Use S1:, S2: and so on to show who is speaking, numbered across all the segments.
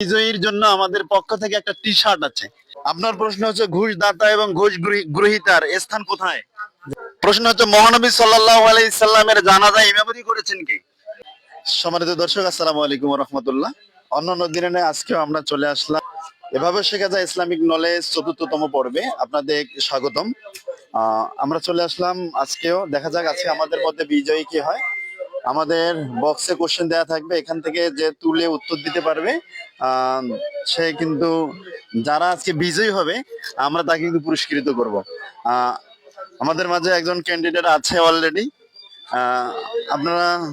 S1: বিজয়ীর জন্য আমাদের পক্ষ থেকে একটা টি শার্ট আছে। আপনার প্রশ্ন হচ্ছে ঘুষ দাতা এবং ঘুষ গ্রহী- গ্রহীতার স্থান কোথায়? প্রশ্ন হচ্ছে, মহানবী সাল্লাল্লাহু আলাইহি সাল্লামের জানাজা ইমামতি করেছেন কি? সম্মানিত দর্শক, আসসালামু আলাইকুম রহমতুল্লাহ। অন্যান্য দিনে আজকেও আমরা চলে আসলাম। এভাবে শেখা যায় ইসলামিক নলেজ চতুর্থতম পর্বে। আপনাদের স্বাগতম। আমরা চলে আসলাম আজকেও। দেখা যাক আজকে আমাদের মধ্যে বিজয়ী কি হয়। আমাদের বক্সে কোশ্চেন দেওয়া থাকবে। এখান থেকে যে তুলে উত্তর দিতে পারবে সে কিন্তু যারা আজকে বিজয়ী হবে আমরা তাকে কিন্তু পুরস্কৃত করব। আমাদের মাঝে একজন ক্যান্ডিডেট আছে অলরেডি আপনারা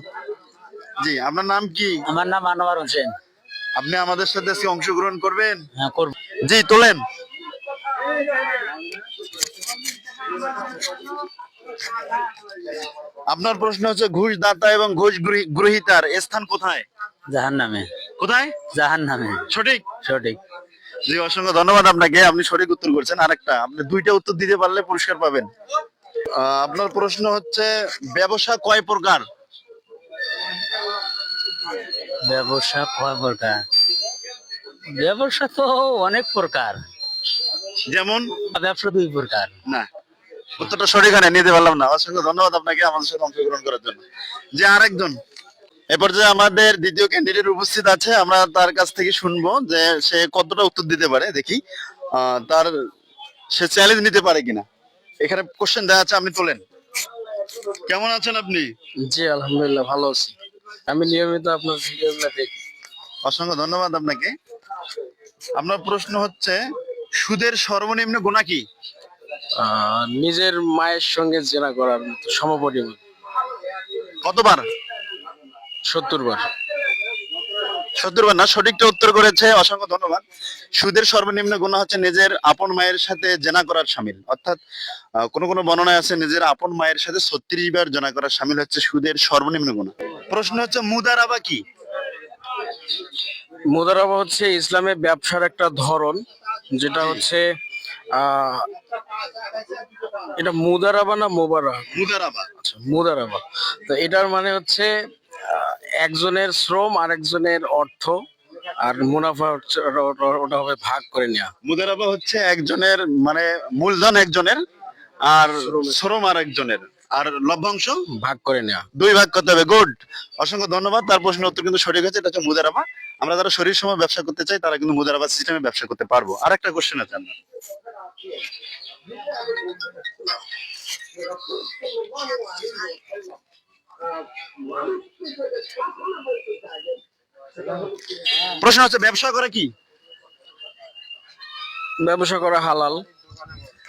S1: জি আপনার নাম কি?
S2: আমার নাম আনোয়ার হোসেন।
S1: আপনি আমাদের সাথে আজকে অংশগ্রহণ করবেন?
S2: হ্যাঁ করব।
S1: জি তোলেন। আপনার প্রশ্ন হচ্ছে ঘুষ দাতা এবং ঘুষ গ্রহী- গ্রহীতার স্থান কোথায়?
S2: জাহান নামে
S1: কোথায়?
S2: জাহান নামে
S1: সঠিক।
S2: সঠিক।
S1: জি অসংখ্য ধন্যবাদ আপনাকে। আপনি সঠিক উত্তর করছেন। আরেকটা আপনি দুইটা উত্তর দিতে পারলে পুরস্কার পাবেন। আপনার প্রশ্ন হচ্ছে ব্যবসা কয় প্রকার?
S2: ব্যবসা কয় প্রকার? ব্যবসা তো অনেক প্রকার।
S1: যেমন?
S2: ব্যবসা দুই প্রকার।
S1: না উত্তরটা সঠিক নিতে পারলাম না। অসংখ্য ধন্যবাদ আপনাকে আমাদের সাথে অংশগ্রহণ করার জন্য। যে আরেকজন। এ পর্যায়ে আমাদের দ্বিতীয় ক্যান্ডিডেট উপস্থিত আছে আমরা তার কাছ থেকে শুনব যে সে কতটা উত্তর দিতে পারে দেখি। তার সে চ্যালেঞ্জ নিতে পারে কিনা। এখানে কোশ্চেন দেওয়া আছে আপনি তোলেন। কেমন আছেন আপনি?
S2: জি আলহামদুলিল্লাহ ভালো আছি। আমি নিয়মিত আপনার ভিডিওগুলো দেখি।
S1: অসংখ্য ধন্যবাদ আপনাকে। আপনার প্রশ্ন হচ্ছে সুদের সর্বনিম্ন গুণা কি?
S2: নিজের মায়ের সঙ্গে জেনা করার সমপরিমাণ।
S1: কতবার?
S2: সত্তর বার।
S1: সত্তর বার না সঠিকটা উত্তর করেছে অসংখ্য ধন্যবাদ। সুদের সর্বনিম্ন গুণা হচ্ছে নিজের আপন মায়ের সাথে জেনা করার সামিল। অর্থাৎ কোন কোন বর্ণনায় আছে নিজের আপন মায়ের সাথে ছত্রিশ বার জেনা করার সামিল হচ্ছে সুদের সর্বনিম্ন গুণা। প্রশ্ন হচ্ছে মুদারাবা কি?
S2: মুদারাবা হচ্ছে ইসলামের ব্যবসার একটা ধরন যেটা হচ্ছে আহ, এটা মুদারাবা না মোবারা
S1: মুদারাবা।
S2: আচ্ছা মুদারাবা। তো এটার মানে হচ্ছে একজনের শ্রম আর একজনের অর্থ আর মুনাফা হচ্ছে ওটা- হবে ভাগ করে নেওয়া
S1: মুদারাবা হচ্ছে একজনের মানে মূলধন একজনের আর শ্রম। আর একজনের আর লভ্যাংশ
S2: ভাগ করে নেওয়া
S1: দুই ভাগ করতে হবে গুড। অসংখ্য ধন্যবাদ তার প্রশ্নের উত্তর কিন্তু সঠিক হয়েছে এটা হচ্ছে মুদারাবা। আমরা যারা শরীর সময় ব্যবসা করতে চাই তারা কিন্তু মুদারাবা সিস্টেমে ব্যবসা করতে পারব। আর একটা কোশ্চেন আছে আপনার প্রশ্ন হচ্ছে ব্যবসা করে কি?
S2: ব্যবসা করা হালাল।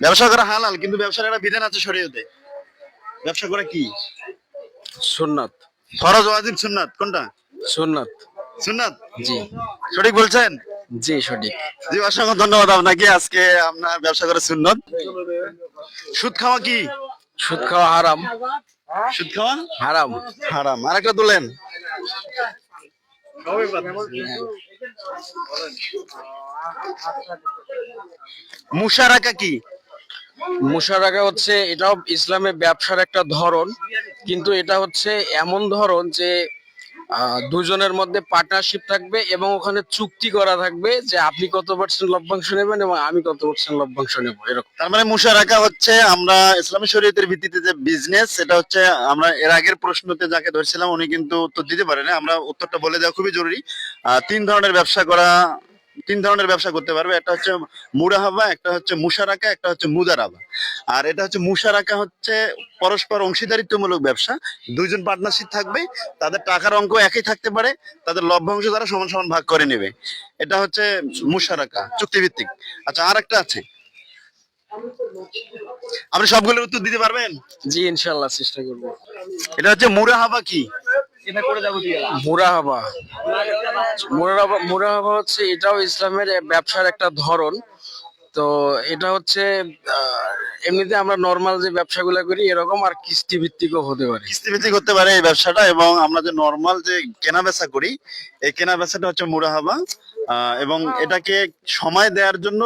S1: ব্যবসা করা হালাল কিন্তু ব্যবসার একটা বিধান আছে শরীয়তে। ব্যবসা করা কি?
S2: সুন্নাত।
S1: ফরজ ওয়াজিব সুন্নাত কোনটা?
S2: সুন্নাত।
S1: সুন্নাত?
S2: জি।
S1: সঠিক বলছেন?
S2: জি সঠিক।
S1: জি অসংখ্য ধন্যবাদ আপনাকে। আজকে আপনার ব্যবসা করে সুন্নত। সুদ খাওয়া কি?
S2: সুদ খাওয়া হারাম।
S1: সুদ খাওয়া?
S2: হারাম।
S1: হারাম। আরেকটা তোলেন। মুশারাকা কি?
S2: মুশারাকা হচ্ছে এটাও ইসলামের ব্যবসার একটা ধরন কিন্তু এটা হচ্ছে এমন ধরন যে দুজনের মধ্যে পার্টনারশিপ থাকবে এবং ওখানে চুক্তি করা থাকবে যে আপনি কত পার্সেন্ট লভ্যাংশ নেবেন এবং আমি কত পার্সেন্ট লভ্যাংশ নেব, এরকম।
S1: তার মানে মুশারাকা হচ্ছে আমরা ইসলামী শরীয়তের ভিত্তিতে যে বিজনেস সেটা হচ্ছে আমরা এর আগের প্রশ্নতে যাকে ধরছিলাম, উনি কিন্তু উত্তর দিতে পারেন। আমরা উত্তরটা বলে দেওয়া খুবই জরুরি। তিন ধরনের ব্যবসা করা তিন ধরনের ব্যবসা করতে পারবে। একটা হচ্ছে মুরাহাবা একটা হচ্ছে মুশারাকা একটা হচ্ছে মুদারাবা। আর এটা হচ্ছে মুশারাকা হচ্ছে পরস্পর অংশীদারিত্বমূলক ব্যবসা। দুইজন পার্টনারশিপ থাকবে তাদের টাকার অঙ্ক একই থাকতে পারে তাদের লভ্যাংশ তারা সমান সমান ভাগ করে নেবে। এটা হচ্ছে মুশারাকা চুক্তিভিত্তিক। আচ্ছা আর একটা আছে। আপনি সবগুলোর উত্তর দিতে পারবেন?
S2: জি ইনশাল্লাহ চেষ্টা করব।
S1: এটা হচ্ছে মুরাহাবা কি?
S2: মুরাহাবা। মুরাহাবা মুরাহাবা হচ্ছে এটাও ইসলামের ব্যবসার একটা ধরন। তো এটা হচ্ছে আহ, এমনিতে আমরা নর্মাল যে ব্যবসাগুলো করি এরকম আর কিস্তি ভিত্তিকও হতে পারে।
S1: কিস্তি ভিত্তিক করতে পারে এই ব্যবসাটা এবং আমরা যে নর্মাল যে কেনা বেচা করি এই কেনা বেচাটা হচ্ছে মুরাহাবা। এবং এটাকে সময় দেওয়ার জন্য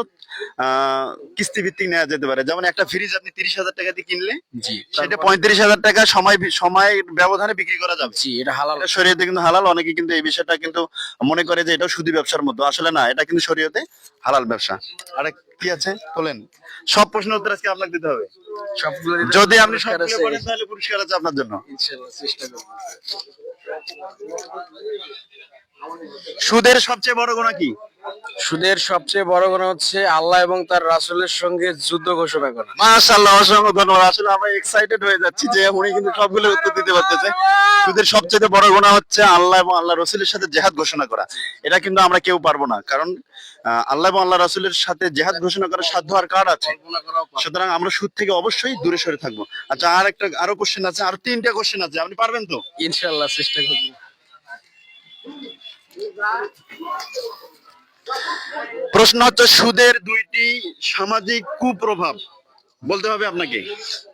S1: আহ, কিস্তি ভিত্তিক নেওয়া যেতে পারে। যেমন একটা ফ্রিজ আপনি তিরিশ হাজার টাকা দিয়ে কিনলে
S2: জি
S1: সেটা পঁয়ত্রিশ হাজার টাকা সময় সময় ব্যবধানে বিক্রি করা যাবে।
S2: জি এটা হালাল।
S1: এটা শরীয়তে কিন্তু হালাল অনেকে কিন্তু এই বিষয়টা কিন্তু মনে করে যে এটাও শুধু ব্যবসার মতো। আসলে না এটা কিন্তু শরীয়তে হালাল ব্যবসা। আরে কি আছে? বলেন সব প্রশ্নের উত্তর আজকে আপনাকে দিতে হবে। যদি আপনি
S2: পুরস্কার
S1: সবগুলো
S2: আছে।
S1: করেন তাহলে পুরস্কার আছে আপনার জন্য।
S2: ইনশাআল্লাহ চেষ্টা করব।
S1: সুদের সবচেয়ে বড় গুণা কি?
S2: সুদের সবচেয়ে বড় গুণ হচ্ছে আল্লাহ এবং তার রাসূলের সঙ্গে যুদ্ধ ঘোষণা করা।
S1: মাশাআল্লাহ অসংখ্য ধন্যবাদ। আসলে আমরা এক্সাইটেড হয়ে যাচ্ছি যে উনি কিন্তু সবগুলো উত্তর দিতে পারতেছে। সুদের সবচেয়ে বড় গুণা হচ্ছে আল্লাহ এবং আল্লাহ রসুলের সাথে জেহাদ ঘোষণা করা। এটা কিন্তু আমরা কেউ পারব না কারণ আল্লাহ এবং আল্লাহ রসুলের সাথে জেহাদ ঘোষণা করার সাধ্য আর কার আছে। সুতরাং আমরা সুদ থেকে অবশ্যই দূরে সরে থাকব। আচ্ছা আর একটা আরও কোশ্চেন আছে আর তিনটা কোশ্চেন আছে। আপনি পারবেন তো?
S2: ইনশাআল্লাহ চেষ্টা করব।
S1: প্রশ্ন হচ্ছে, সুদের দুইটি সামাজিক কুপ্রভাব, বলতে হবে আপনাকে।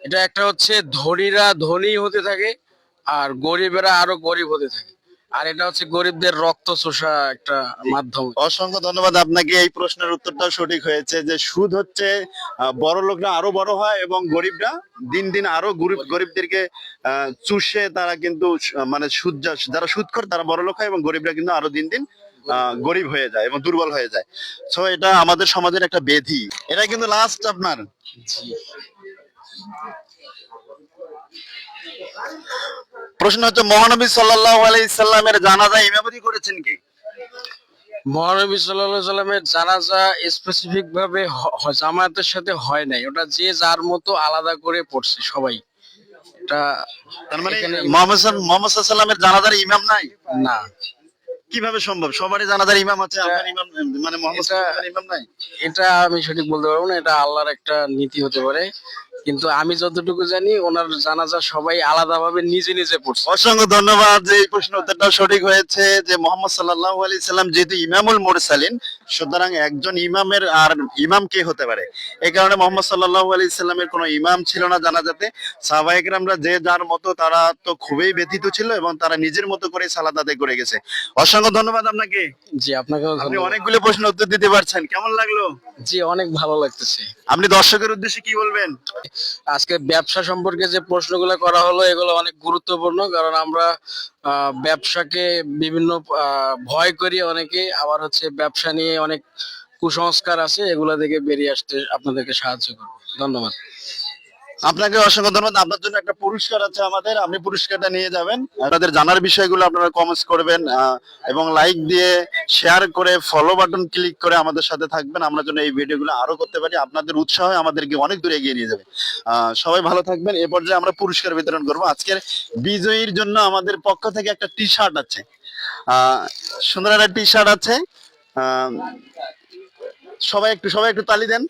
S2: এটা একটা হচ্ছে ধনীরা ধনী হতে থাকে, আর গরিবেরা আরও গরিব হতে থাকে। আর এটা হচ্ছে গরিবদের রক্ত চোষা একটা মাধ্যম।
S1: অসংখ্য ধন্যবাদ আপনাকে এই প্রশ্নের উত্তরটা সঠিক হয়েছে যে সুদ হচ্ছে বড় লোকরা আরও বড় হয় এবং গরিবরা দিন দিন আরও গরিব গরিবদেরকে চুষে তারা কিন্তু মানে সুদ যারা সুদ করে তারা বড় লোক হয় এবং গরিবরা কিন্তু আরও দিন দিন আহ, গরিব। হয়ে যায় এবং দুর্বল হয়ে যায়। সো এটা আমাদের সমাজের একটা বেধি। এটা কিন্তু লাস্ট আপনার। প্রশ্ন হচ্ছে মহানবী সাল্লামের জানাজা ইমামতি করেছেন কি?
S2: মহানবী সাল্লাল্লাহু সাল্লামের জানাজা স্পেসিফিক ভাবে জামায়াতের সাথে হয় নাই। ওটা যে যার মতো আলাদা করে পড়ছে সবাই। এটা
S1: তার মানে মোহাম্মদ মোহাম্মদ সাল্লামের জানাজার ইমাম নাই?
S2: না।
S1: কীভাবে সম্ভব? সবারই জানাজার ইমাম আছে আপনার ইমাম মানে মোহাম্মদ ইমাম নাই?
S2: এটা আমি সঠিক বলতে পারব না এটা আল্লাহর একটা নীতি হতে পারে। কিন্তু আমি যতটুকু জানি ওনার জানাজা সবাই আলাদাভাবে নিজে নিজে পড়ছে।
S1: অসংখ্য ধন্যবাদ যে এই প্রশ্ন উত্তরটা সঠিক হয়েছে যে মোহাম্মদ সাল্লাল্লাহু আলাইহি সাল্লাম যেহেতু ইমামুল মুরসালিন সুতরাং একজন ইমামের আর ইমাম কে হতে পারে? এই কারণে মোহাম্মদ সাল্লাল্লাহু আলাইহি সাল্লামের কোনো ইমাম ছিল না জানাজাতে। সাহাবায়ে যে যার মতো তারা তো খুবই ব্যথিত ছিল এবং তারা নিজের মতো করে সালাত আদায় করে গেছে। অসংখ্য ধন্যবাদ আপনাকে।
S2: জি আপনাকে
S1: আপনি অনেকগুলো প্রশ্ন উত্তর দিতে পারছেন। কেমন লাগল?
S2: জি অনেক ভালো লাগতেছে।
S1: আপনি দর্শকের উদ্দেশ্যে কি বলবেন?
S2: আজকে ব্যবসা সম্পর্কে যে প্রশ্নগুলো করা হলো, এগুলো অনেক গুরুত্বপূর্ণ, কারণ আমরা ব্যবসাকে বিভিন্ন ভয় করি অনেকে আবার হচ্ছে ব্যবসা নিয়ে অনেক কুসংস্কার আছে, এগুলো থেকে বেরিয়ে আসতে আপনাদেরকে সাহায্য করব। ধন্যবাদ।
S1: আপনাকে অসংখ্য ধন্যবাদ। আপনার জন্য একটা পুরস্কার আছে আমাদের, আপনি পুরস্কারটা নিয়ে যাবেন। আপনাদের জানার বিষয়গুলো আপনারা কমেন্টস করবেন এবং লাইক দিয়ে শেয়ার করে ফলো বাটন ক্লিক করে আমাদের সাথে থাকবেন। আমরা যেন এই ভিডিওগুলো আরও করতে পারি। আপনাদের উৎসাহ আমাদেরকে অনেক দূরে এগিয়ে নিয়ে যাবে। সবাই ভালো থাকবেন। এ পর্যায়ে আমরা পুরস্কার বিতরণ করব। আজকের বিজয়ীর জন্য আমাদের পক্ষ থেকে একটা টি শার্ট আছে সুন্দর একটা টি শার্ট আছে সবাই একটু সবাই একটু তালি দেন।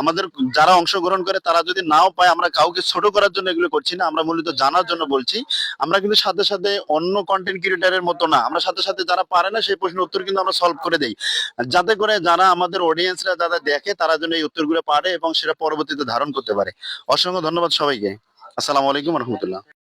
S1: আমাদের যারা অংশগ্রহণ করে, তারা যদি নাও পায়, আমরা কাউকে ছোট করার জন্য এগুলো করছি না, আমরা মূলত জানার জন্য বলছি। আমরা কিন্তু সাথে সাথে অন্য কন্টেন্ট ক্রিয়েটারের মতো না, আমরা সাথে সাথে যারা পারে না, সেই প্রশ্নের উত্তর কিন্তু আমরা সলভ করে দেই। যাতে করে যারা আমাদের অডিয়েন্সরা যারা দেখে, তারা যেন এই উত্তরগুলো পারে এবং সেটা পরবর্তীতে ধারণ করতে পারে। অসংখ্য ধন্যবাদ সবাইকে। আসসালামু আলাইকুম রহমতুল্লাহ।